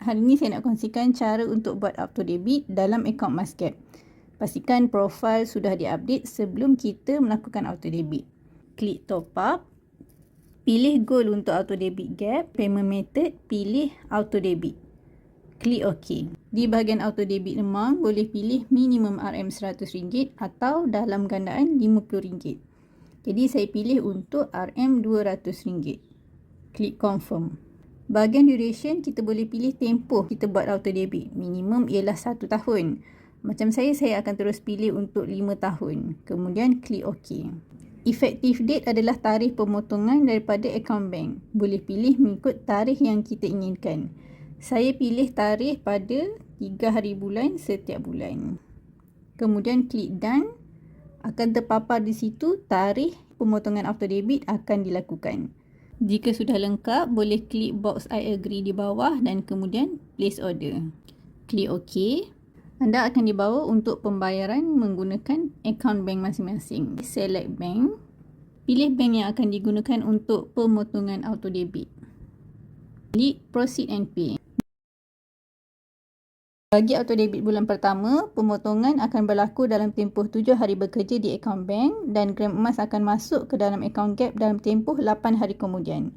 Hari ini saya nak kongsikan cara untuk buat auto debit dalam akaun Masgap. Pastikan profil sudah diupdate sebelum kita melakukan auto debit. Klik top up. Pilih goal untuk auto debit gap. Payment method, pilih auto debit. Klik OK. Di bahagian auto debit amount, boleh pilih minimum RM RM100 atau dalam gandaan RM50. Jadi saya pilih untuk RM RM200. Klik confirm. Bahagian duration, kita boleh pilih tempoh kita buat auto debit. Minimum ialah 1 tahun. Macam saya, saya akan terus pilih untuk 5 tahun. Kemudian klik OK. Effective date adalah tarikh pemotongan daripada akaun bank. Boleh pilih mengikut tarikh yang kita inginkan. Saya pilih tarikh pada 3 hari bulan setiap bulan. Kemudian klik done. Akan terpapar di situ tarikh pemotongan auto debit akan dilakukan. Jika sudah lengkap, boleh klik box I agree di bawah dan kemudian place order. Klik OK anda akan dibawa untuk pembayaran menggunakan akaun bank masing-masing. Select bank. Pilih bank yang akan digunakan untuk pemotongan auto debit. Klik proceed and pay. Bagi auto debit bulan pertama, pemotongan akan berlaku dalam tempoh 7 hari bekerja di akaun bank dan gram emas akan masuk ke dalam akaun gap dalam tempoh 8 hari kemudian.